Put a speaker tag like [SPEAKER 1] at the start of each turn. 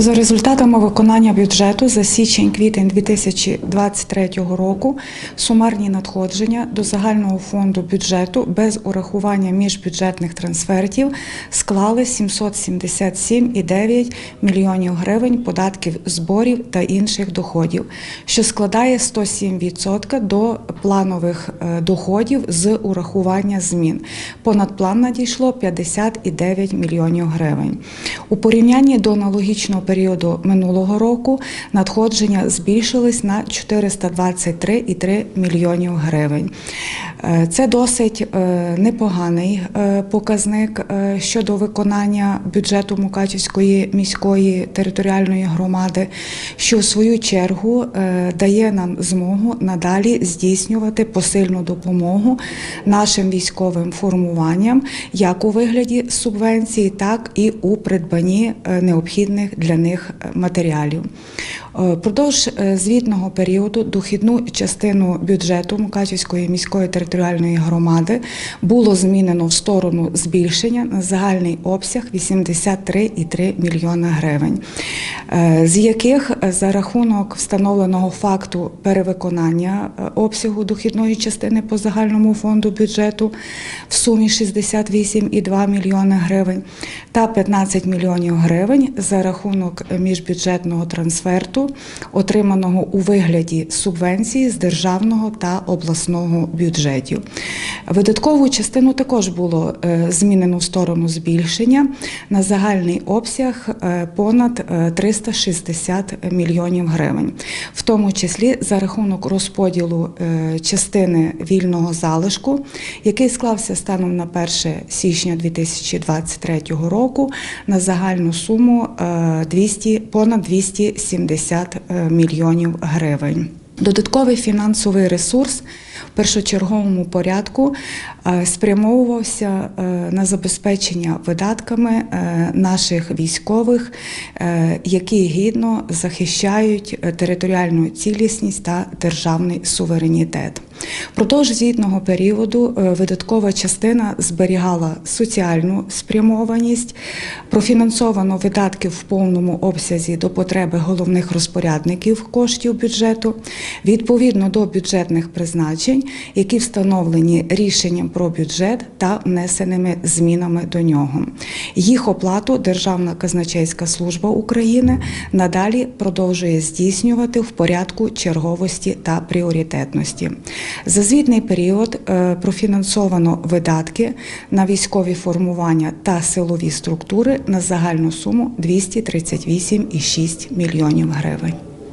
[SPEAKER 1] За результатами виконання бюджету за січень-квітень 2023 року сумарні надходження до загального фонду бюджету без урахування міжбюджетних трансфертів склали 777,9 мільйонів гривень податків зборів та інших доходів, що складає 107% до планових е, доходів з урахування змін. Понад план надійшло 59 мільйонів гривень. У порівнянні до аналогічного періоду минулого року надходження збільшились на 423,3 мільйонів гривень. Е, Це досить е, непоганий е, показник щодо виконання бюджету Мукачівської міської територіальної громади, що в свою чергу дає нам змогу надалі здійснювати посильну допомогу нашим військовим формуванням, як у вигляді субвенцій, так і у придбанні необхідних для них е, матеріалів. Е, Продовж е, звітного періоду дохідну частину бюджету Мукачівської міської територіальної громади було змінено в сторону збільшення на загальний обсяг 83,3 мільйона гривень, е, з яких за рахунок встановленого факту перевиконання обсягу дохідної частини по загальному фонду бюджету в сумі 68,2 мільйони гривень та 15 мільйонів гривень за рахунок міжбюджетного трансферту, отриманого у вигляді субвенції з державного та обласного бюджетів. Видаткову частину також було е, змінено в сторону збільшення на загальний обсяг е, понад е, 360 мільйонів гривень, в тому числі за рахунок розподілу е, частини вільного залишку, який склався станом на 1 січня 2023 року на загальну суму е, 200, понад 270 е, мільйонів гривень. Додатковий фінансовий ресурс в першочерговому порядку е, спрямовувався е, на забезпечення видатками наших військових, які гідно захищають територіальну цілісність та державний суверенітет. Продовж звітного періоду е, видаткова частина зберігала соціальну спрямованість, профінансовано видатків в повному обсязі до потреби головних розпорядників коштів бюджету, відповідно до бюджетних призначень, які встановлені рішенням про бюджет та внесеними змінами до нього. Їх оплату Державна казначейська служба України надалі продовжує здійснювати в порядку черговості та пріоритетності. За звітний період е, профінансовано видатки на військові формування та силові структури на загальну суму 238,6 мільйонів гривень.